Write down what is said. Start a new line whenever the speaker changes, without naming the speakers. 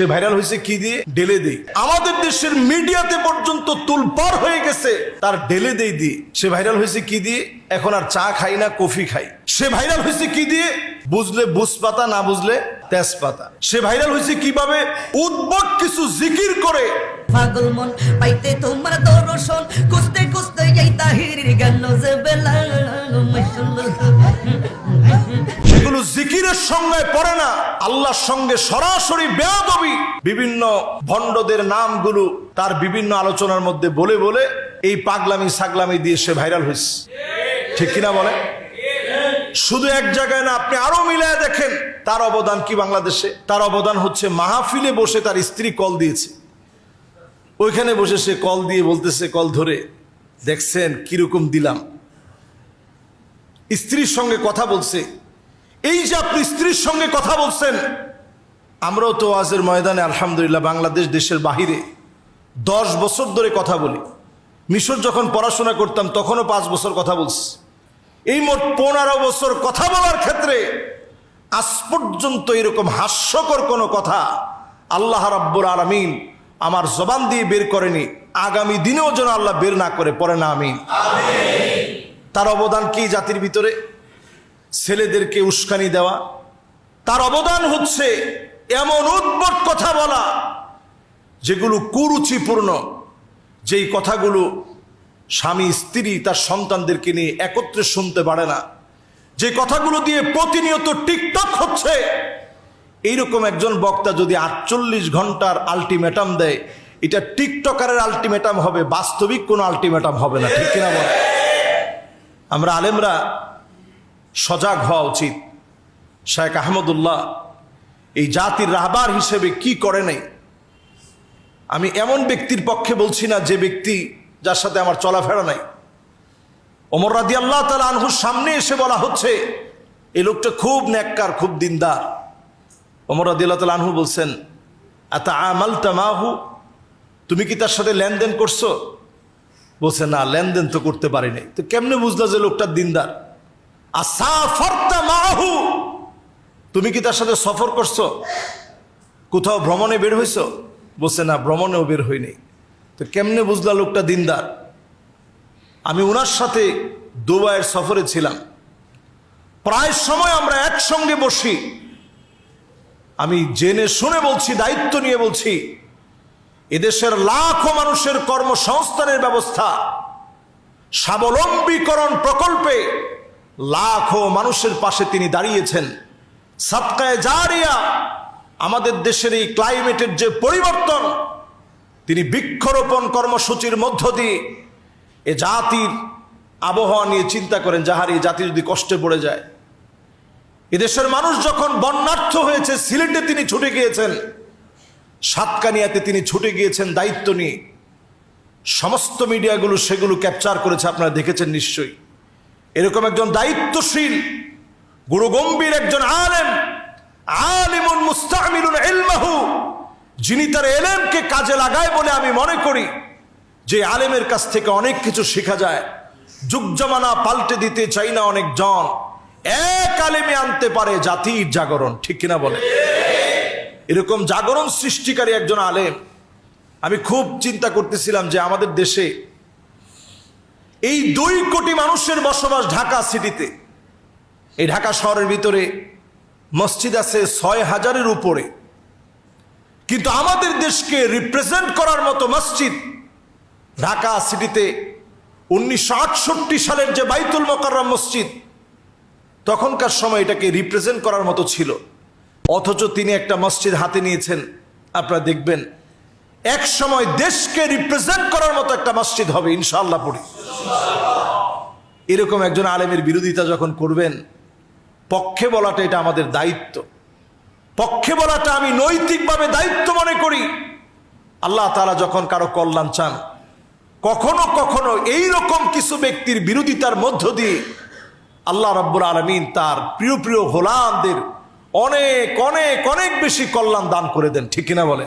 সে viral হয়েছে কি দিয়ে? ডেলে দেই। আমাদের দেশের মিডিয়াতে পর্যন্ত তুলপার হয়ে গেছে। তার ডেলে দেই দিয়ে। সে ভাইরাল হয়েছে কি দিয়ে? এখন আর চা খাই না, কফি খাই। সে ভাইরাল হয়েছে কি দিয়ে? বুঝলে বুঝ পাতা না বুঝলে তেজপাতা। সে ভাইরাল হয়েছে কীভাবে? উদ্ভট কিছু জিকির করে।
পাগল মন, পাইতে তোমার দর্শন। খুঁজতে খুঁজতে এই তাহিরির গেল যে বেলা
সেগুলো জিকিরের সঙ্গে পড়ে না। আল্লাহর সঙ্গে সরাসরি বেয়াদবি। বিভিন্ন ভণ্ডদের নামগুলো তার বিভিন্ন আলোচনার মধ্যে বলে বলে এই পাগলামি সাগলামি দিয়ে সে ভাইরাল হয়েছে। ঠিক কিনা বলে শুধু এক জায়গায় না, আপনি আরও মিলায় দেখেন, তার অবদান কি বাংলাদেশে? তার অবদান হচ্ছে মাহফিলে বসে তার স্ত্রী কল দিয়েছে। ওইখানে বসে সে কল দিয়ে বলতেছে, কল ধরে, দেখছেন কীরকম দিলাম। স্ত্রীর সঙ্গে কথা বলছে এই যে আপনি স্ত্রীর সঙ্গে কথা বলছেন, আমরাও তো আজের ময়দানে, আলহামদুলিল্লাহ, বাংলাদেশ দেশের বাহিরে দশ বছর ধরে কথা বলি। মিশর যখন পড়াশোনা করতাম, তখনও পাঁচ বছর কথা বলছি। এই মোট পনেরো বছর কথা বলার ক্ষেত্রে আজ পর্যন্ত এরকম হাস্যকর কোনো কথা আল্লাহ রাব্বুর আলমিন আমার জবান দিয়ে বের করেনি। আগামী দিনেও যেন আল্লাহ বের না করে পরে না, আমিন। তার অবদান কি জাতির ভিতরে? ছেলেদেরকে উস্কানি দেওয়া, তার অবদান হচ্ছে এমন উদ্ভট কথা বলা, যেগুলো কুরুচিপূর্ণ, যেই কথাগুলো স্বামী, স্ত্রী, তার সন্তানদেরকে নিয়ে একত্রে শুনতে পারে না। যে কথাগুলো দিয়ে প্রতিনিয়ত টিকটক হচ্ছে, এইরকম একজন বক্তা যদি আটচল্লিশ ঘণ্টার আলটিমেটাম দেয়, এটা টিকটকারের আলটিমেটাম হবে, বাস্তবিক কোনো আলটিমেটাম হবে না, ঠিক কিনা বলে? আমরা আলেমরা সজাগ হওয়া উচিত। শায়েখ আহমদুল্লাহ এই জাতির রাহবার হিসেবে কি করে নেই? আমি এমন ব্যক্তির পক্ষে বলছি না যে ব্যক্তি যার সাথে আমার চলাফেরা নাই। ওমর রাদি আল্লাহ তালা আনহুর সামনে এসে বলা হচ্ছে, এই লোকটা খুব ন্যাক্কার, খুব দিনদার। ওমর রাদি আল্লাহ তালা আনহু বলছেন এত আমাল তামাহু তুমি কি তার সাথে লেনদেন করছ? বলছে, না, লেনদেন তো করতে পারিনি তো কেমনে বুঝলো যে লোকটা দিনদার? মাহু। তুমি কি তার সাথে সফর করছ? কোথাও ভ্রমণে বের হইছো? বলছে, না, ভ্রমণেও বের হইনি। তো কেমনে বুঝলা লোকটা দিনদার? আমি ওনার সাথে দুবাইয়ের সফরে ছিলাম। প্রায় সময় আমরা একসঙ্গে বসি। আমি জেনে শুনে বলছি, দায়িত্ব নিয়ে বলছি, এদেশের লাখো মানুষের কর্মসংস্থানের ব্যবস্থা, স্বাবলম্বীকরণ প্রকল্পে লাখো মানুষের পাশে তিনি দাঁড়িয়েছেন। সাতকায় জারিয়া আমাদের দেশের এই ক্লাইমেটের যে পরিবর্তন, তিনি বৃক্ষরোপণ কর্মসূচির মধ্য দিয়ে এ জাতির আবহাওয়া নিয়ে চিন্তা করেন, যাহার এই জাতি যদি কষ্টে পড়ে যায়। এদেশের মানুষ যখন বন্যার্থ হয়েছে, সিলেটে তিনি ছুটে গিয়েছেন, সাতকানিয়াতে তিনি ছুটে গিয়েছেন দায়িত্ব নিয়ে। সমস্ত মিডিয়াগুলো সেগুলো ক্যাপচার করেছে, আপনারা দেখেছেন নিশ্চয়ই। এরকম একজন দায়িত্বশীল, গুরুগম্ভীর একজন আলেম, আলিমুন মুস্তামিলুন ইলমাহু, যিনি তার এলেমকে কাজে লাগায় বলে আমি মনে করি, যে আলেমের কাছ থেকে অনেক কিছু শেখা যায়। যুগ জমানা পাল্টে দিতে চাই না অনেক জন। এক আলেমে আনতে পারে জাতির জাগরণ, ঠিক কিনা বলে? এরকম জাগরণ সৃষ্টিকারী একজন আলেম। আমি খুব চিন্তা করতেছিলাম যে আমাদের দেশে এই দুই কোটি মানুষের বসবাস ঢাকা সিটিতে। এই ঢাকা শহরের ভিতরে মসজিদ আছে ছয় হাজারের উপরে। কিন্তু আমাদের দেশকে রিপ্রেজেন্ট করার মতো মসজিদ ঢাকা সিটিতে উনিশশো আটষট্টি সালের যে বাইতুল মোকাররম মসজিদ, তখনকার সময় এটাকে রিপ্রেজেন্ট করার মতো ছিল। অথচ তিনি একটা মসজিদ হাতে নিয়েছেন। আপনারা দেখবেন, এক সময় দেশকে রিপ্রেজেন্ট করার মতো একটা মসজিদ হবে ইনশাআল্লাহ পড়ি। এরকম একজন আলেমের বিরোধিতা যখন করবেন, পক্ষে বলাটা এটা আমাদের দায়িত্ব। পক্ষে বলাটা আমি নৈতিকভাবে দায়িত্ব মনে করি। আল্লাহ তালা যখন কারও কল্যাণ চান, কখনো কখনো এই রকম কিছু ব্যক্তির বিরোধিতার মধ্য দিয়ে আল্লাহ রব্বুর আলমিন তার প্রিয় প্রিয় হোলামদের অনেক অনেক অনেক বেশি কল্যাণ দান করে দেন, ঠিক কিনা বলে